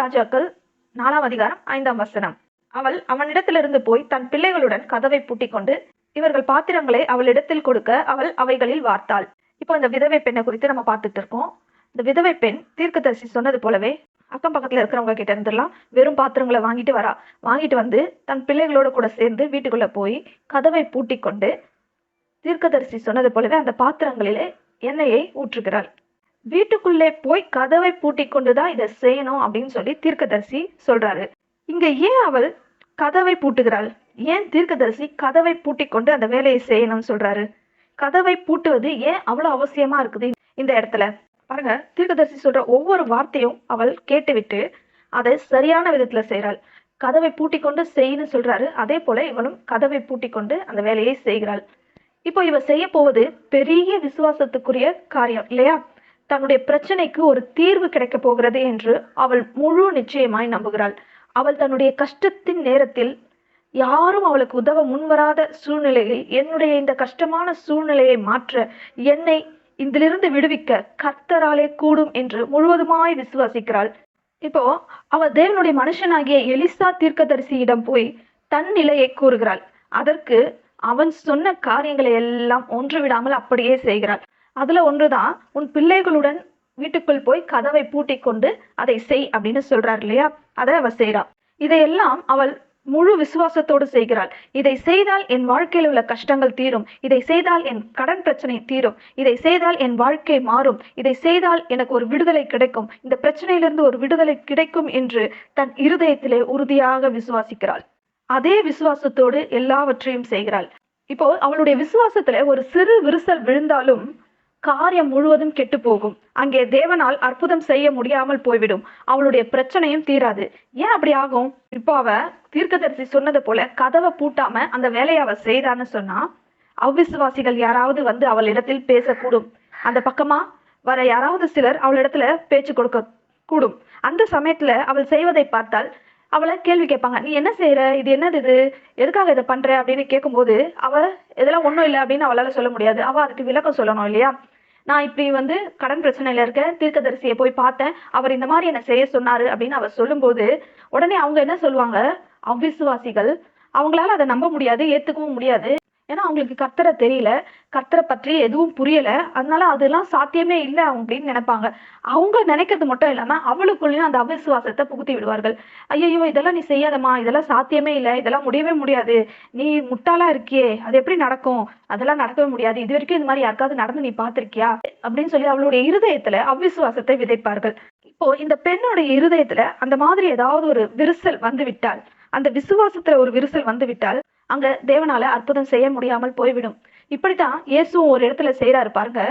ராஜாக்கள் நாலாம் அதிகாரம் ஐந்தாம் வசனம். அவள் அவனிடத்திலிருந்து போய் தன் பிள்ளைகளுடன் கதவை பூட்டிக் கொண்டு இவர்கள் பாத்திரங்களை அவளிடத்தில் கொடுக்க அவள் அவைகளில் வார்த்தாள். இப்போ இந்த விதவை பெண்ணை குறித்து நம்ம பார்த்துட்டு இருக்கோம். இந்த விதவை பெண் தீர்க்கதரிசி சொன்னது போலவே அக்கம் பக்கத்துல இருக்கிறவங்க கிட்ட இருந்துலாம் வெறும் பாத்திரங்களை வாங்கிட்டு வரா. வாங்கிட்டு வந்து தன் பிள்ளைகளோட கூட சேர்ந்து வீட்டுக்குள்ள போய் கதவை பூட்டி கொண்டு தீர்க்கதரிசி சொன்னது போலவே அந்த பாத்திரங்களிலே எண்ணெயை ஊற்றுகிறாள். வீட்டுக்குள்ளே போய் கதவை பூட்டி கொண்டுதான் இதை செய்யணும் அப்படின்னு சொல்லி தீர்க்கதரிசி சொல்றாரு. இங்க ஏன் அவள் கதவை பூட்டுகிறாள்? ஏன் தீர்க்கதரிசி கதவை பூட்டிக் கொண்டு அந்த வேலையை செய்யணும்னு சொல்றாரு? கதவை பூட்டுவது ஏன் அவ்வளவு அவசியமா இருக்குது இந்த இடத்துல? பாருங்க தீர்க்கதரிசி சொல்ற ஒவ்வொரு வார்த்தையும் அவள் கேட்டுவிட்டு அதை சரியான விதத்துல செய்கிறாள் கதவை பூட்டி கொண்டு செய்யணும் சொல்றாரு. அதே போல இவளும் கதவை பூட்டிக் கொண்டு அந்த வேலையை செய்கிறாள். இப்போ இவ செய்ய போவது பெரிய விசுவாசத்துக்குரிய காரியம் இல்லையா? தன்னுடைய பிரச்சனைக்கு ஒரு தீர்வு கிடைக்க போகிறது என்று அவள் முழு நிச்சயமாய் நம்புகிறாள். அவள் தன்னுடைய கஷ்டத்தின் நேரத்தில் யாரும் அவளுக்கு உதவ முன்வராத சூழ்நிலையில் என்னுடைய இந்த கஷ்டமான சூழ்நிலையை மாற்ற என்னை இதிலிருந்து விடுவிக்க கர்த்தராலே கூடும் என்று முழுவதுமாய் விசுவாசிக்கிறாள். இப்போ அவள் தேவனுடைய மனுஷனாகிய எலிசா தீர்க்கதரிசியிடம் போய் தன் நிலையை கூறுகிறாள். அதற்கு அவன் சொன்ன காரியங்களை எல்லாம் ஒன்று விடாமல் அப்படியே செய்கிறாள். அதில் ஒன்று தான் உன் பிள்ளைகளுடன் வீட்டுக்குள் போய் கதவை பூட்டி கொண்டு அதை செய் அப்படின்னு சொல்றார் இல்லையா? அதை அவ செய்றா. இதையெல்லாம் அவள் முழு விசுவாசத்தோடு செய்கிறாள். இதை செய்தால் என் வாழ்க்கையில் உள்ள கஷ்டங்கள் தீரும். இதை செய்தால் என் கடன் பிரச்சனை தீரும். இதை செய்தால் என் வாழ்க்கை மாறும். இதை செய்தால் எனக்கு ஒரு விடுதலை கிடைக்கும். இந்த பிரச்சனையிலிருந்து ஒரு விடுதலை கிடைக்கும் என்று தன் இருதயத்திலே உறுதியாக விசுவாசிக்கிறாள். அதே விசுவாசத்தோடு எல்லாவற்றையும் செய்கிறாள். இப்போ அவளுடைய விசுவாசத்துல ஒரு சிறு விரிசல் விழுந்தாலும் காரியம் முழுவதும் கெட்டு போகும். அங்கே தேவனால் அற்புதம் செய்ய முடியாமல் போய்விடும். அவளுடைய பிரச்சனையும் தீராது. ஏன் அப்படி ஆகும்? இப்போ அவ தீர்க்கதரிசி சொன்னது போல கதவை பூட்டாம அந்த வேலையை அவ செய்தான்னு சொன்னா அவ்விசுவாசிகள் யாராவது வந்து அவளிடத்தில் பேசக்கூடும். அந்த பக்கமா வர யாராவது சிலர் அவளிடத்துல பேச்சு கொடுக்க கூடும் அந்த சமயத்துல அவள் செய்வதை பார்த்தால் அவளை கேள்வி கேட்பாங்க. நீ என்ன செய்யற இது என்னது இது? எதுக்காக இதை பண்ற? அப்படின்னு கேட்கும்போது அவ இதெல்லாம் ஒண்ணும் இல்லை அப்படின்னு அவளால சொல்ல முடியாது. அவ அதுக்கு விளக்கம் சொல்லணும் இல்லையா? நான் இப்படி வந்து கடன் பிரச்சனையில இருக்க தீர்க்கதரிசியை போய் பார்த்தேன். அவர் இந்த மாதிரி என்ன செய்ய சொன்னாரு அப்படின்னு அவர் சொல்லும்போது உடனே அவங்க என்ன சொல்லுவாங்க? அவ்விசுவாசிகள் அவங்களால அதை நம்ப முடியாது ஏத்துக்கவும் முடியாது. ஏன்னா அவங்களுக்கு கத்தரை தெரியல. கத்தரை பற்றி எதுவும் புரியல. அதனால அதெல்லாம் சாத்தியமே இல்லை அப்படின்னு நினைப்பாங்க. அவங்க நினைக்கிறது மட்டும் இல்லாம அவளுக்குள்ளேயும் அந்த அவிசுவாசத்தை புகுத்தி விடுவார்கள். ஐயோ இதெல்லாம் நீ செய்யாதம்மா. இதெல்லாம் சாத்தியமே இல்லை. இதெல்லாம் முடியவே முடியாது. நீ முட்டாளா இருக்கியே. அது எப்படி நடக்கும்? அதெல்லாம் நடக்கவே முடியாது. இது வரைக்கும் இந்த மாதிரி யாருக்காவது நடந்து நீ பார்த்திருக்கியா? அப்படின்னு சொல்லி அவளுடைய இருதயத்துல அவிசுவாசத்தை விதைப்பார்கள். இப்போ இந்த பெண்ணுடைய இருதயத்துல அந்த மாதிரி ஏதாவது ஒரு விரிசல் வந்து விட்டால் அந்த விசுவாசத்துல ஒரு விரிசல் வந்து விட்டால் அங்க தேவனால அற்புதம் செய்ய முடியாமல் போய்விடும். இப்படித்தான் இயேசுவும் ஒரு இடத்துல செய்யறாரு பாருங்க.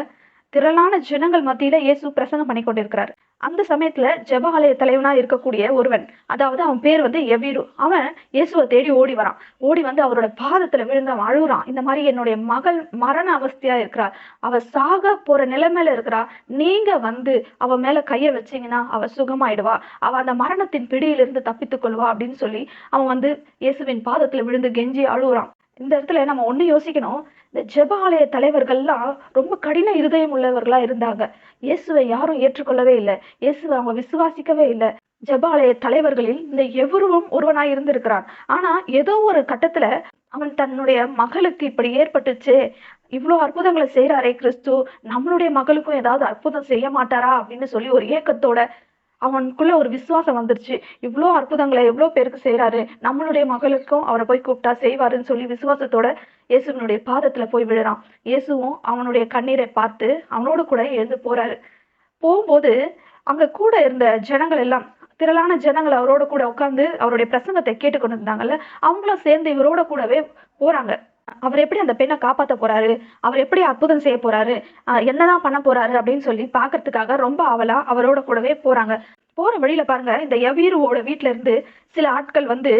திரளான ஜனங்கள் மத்தியில இயேசு பிரசங்கம் பண்ணி கொண்டிருக்கிறார் அந்த சமயத்துல ஜெப தலைவனா இருக்கக்கூடிய ஒருவன் அதாவது அவன் பேர் வந்து எவீரு அவன் இயேசுவை தேடி ஓடி வரான். ஓடி வந்து அவரோட பாதத்துல விழுந்து அவன் அழுகுறான். இந்த மாதிரி என்னுடைய மகள் மரண அவஸ்தையா இருக்கிறா அவ சாக போற நிலைமையில இருக்கிறா. நீங்க வந்து அவ மேல கைய வச்சீங்கன்னா அவ சுகமாயிடுவா. அவ அந்த மரணத்தின் பிடியிலிருந்து தப்பித்துக் கொள்வா அப்படின்னு சொல்லி அவன் வந்து இயேசுவின் பாதத்துல விழுந்து கெஞ்சி அழுகுறான். இந்த இடத்துல நம்ம ஒண்ணு யோசிக்கணும். இந்த ஜெபாலய தலைவர்கள்லாம் ரொம்ப கடின இருதயம் உள்ளவர்களா இருந்தாங்க. இயேசுவை யாரும் ஏற்றுக்கொள்ளவே இல்லை. இயேசுவை அவங்க விசுவாசிக்கவே இல்லை. ஜபாலய தலைவர்களில் இந்த எவருவும் ஒருவனாய் இருந்திருக்கிறான். ஆனா ஏதோ ஒரு கட்டத்துல அவன் தன்னுடைய மகளுக்கு இப்படி ஏற்பட்டுச்சு. இவ்வளோ அற்புதங்களை செய்யறாரே கிறிஸ்து. நம்மளுடைய மகளுக்கும் ஏதாவது அற்புதம் செய்ய மாட்டாரா அப்படின்னு சொல்லி ஒரு ஏக்கத்தோட அவனுக்குள்ள ஒரு விசுவாசம் வந்துருச்சு. இவ்வளோ அற்புதங்களை எவ்வளோ பேருக்கு செய்கிறாரு நம்மளுடைய மகளுக்கும் அவரை போய் கூப்பிட்டா செய்வாருன்னு சொல்லி விசுவாசத்தோட இயேசுவினுடைய பாதத்துல போய் விழுறான். இயேசுவும் அவனுடைய கண்ணீரை பார்த்து அவனோட கூட எழுந்து போறாரு. போகும்போது அங்க கூட இருந்த ஜனங்கள் எல்லாம் திரளான ஜனங்கள் அவரோட கூட உட்காந்து அவருடைய பிரசங்கத்தை கேட்டுக்கொண்டு இருந்தாங்கல்ல அவங்களும் சேர்ந்து இவரோட கூடவே போறாங்க. அவர் எப்படி அந்த பெண்ணை காப்பாத்த போறாரு? அவர் எப்படி அற்புதம் செய்ய போறாரு? என்னதான் பண்ண போறாரு அப்படின்னு சொல்லி பாக்குறதுக்காக ரொம்ப அவலா அவரோட கூடவே போறாங்க. போற வழியில பாருங்க இந்த யவீருவோட வீட்டுல இருந்து சில ஆட்கள் வந்து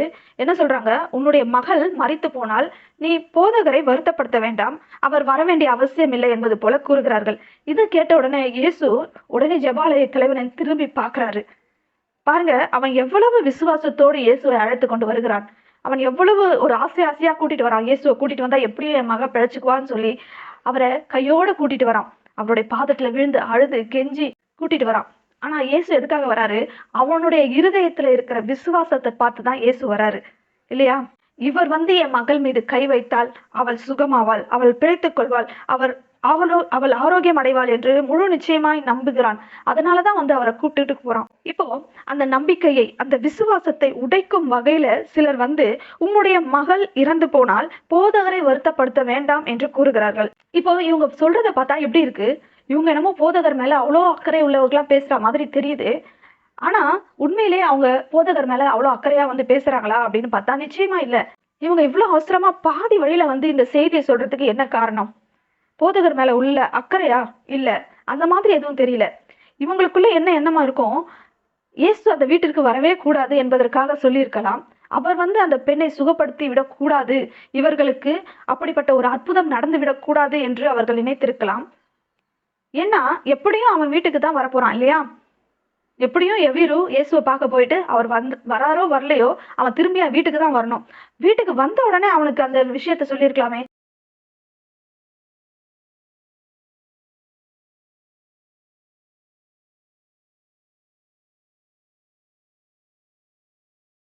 என்ன சொல்றாங்க? உன்னுடைய மகள் மறித்து போனால் நீ போதகரை வருத்தப்படுத்த வேண்டாம். அவர் வர வேண்டிய அவசியம் இல்லை என்பது போல கூறுகிறார்கள். இது கேட்ட உடனே இயேசு உடனே ஜபாலய தலைவனை திரும்பி பார்க்கறாரு. பாருங்க அவன் எவ்வளவு விசுவாசத்தோடு இயேசுவை அழைத்து கொண்டு வருகிறான். அவன் எவ்வளவு ஒரு ஆசை ஆசையா கூட்டிட்டு வரான். இயேசுவை கூட்டிட்டு வந்தா எப்படி என் மக பிழைச்சுக்குவான்னு சொல்லி அவரை கையோட கூட்டிட்டு வரான். அவருடைய பாதத்துல விழுந்து அழுது கெஞ்சி கூட்டிட்டு வரான். ஆனா இயேசு எதுக்காக வராரு? அவனுடைய இருதயத்துல இருக்கிற விசுவாசத்தை பார்த்து தான் இயேசு வராரு. இல்லையா? இவர் வந்து என் மகள் மீது கை வைத்தால் அவள் சுகமாவாள் அவள் பிழைத்துக் கொள்வாள் அவர் அவளோ அவள் ஆரோக்கியம் அடைவாள் என்று முழு நிச்சயமாய் நம்புகிறான். அதனாலதான் வந்து அவரை கூப்பிட்டுட்டு போறான். இப்போ அந்த நம்பிக்கையை அந்த விசுவாசத்தை உடைக்கும் வகையில சிலர் வந்து உம்முடைய மகள் இறந்து போனால் போதகரை வருத்தப்படுத்த வேண்டாம் என்று கூறுகிறார்கள். இப்போ இவங்க சொல்றதை பார்த்தா எப்படி இருக்கு? இவங்க என்னமோ போதகர் மேல அவ்வளோ அக்கறை உள்ளவர்களா பேசுற மாதிரி தெரியுது. ஆனா உண்மையிலே அவங்க போதகர் மேல அவ்வளோ அக்கறையா வந்து பேசுறாங்களா அப்படின்னு பார்த்தா நிச்சயமா இல்ல. இவங்க இவ்வளவு அவசரமா பாதி வழியில வந்து இந்த செய்தியை சொல்றதுக்கு என்ன காரணம்? போதகர் மேல உள்ள அக்கறையா? இல்ல. அந்த மாதிரி எதுவும் தெரியல. இவங்களுக்குள்ள என்ன எண்ணமா இருக்கும்? இயேசு அந்த வீட்டிற்கு வரவே கூடாது என்பதற்காக சொல்லியிருக்கலாம். அவர் வந்து அந்த பெண்ணை சுகப்படுத்தி விடக்கூடாது. இவர்களுக்கு அப்படிப்பட்ட ஒரு அற்புதம் நடந்து விடக்கூடாது என்று அவர்கள் நினைத்திருக்கலாம். ஏன்னா எப்படியும் அவன் வீட்டுக்கு தான் வரப்போறான் இல்லையா? எப்படியும் எவீரு இயேசுவை பார்க்க போயிட்டு அவர் வந்து வராரோ வரலையோ அவன் திரும்பி வீட்டுக்கு தான் வரணும். வீட்டுக்கு வந்த உடனே அவனுக்கு அந்த விஷயத்த சொல்லியிருக்கலாமே.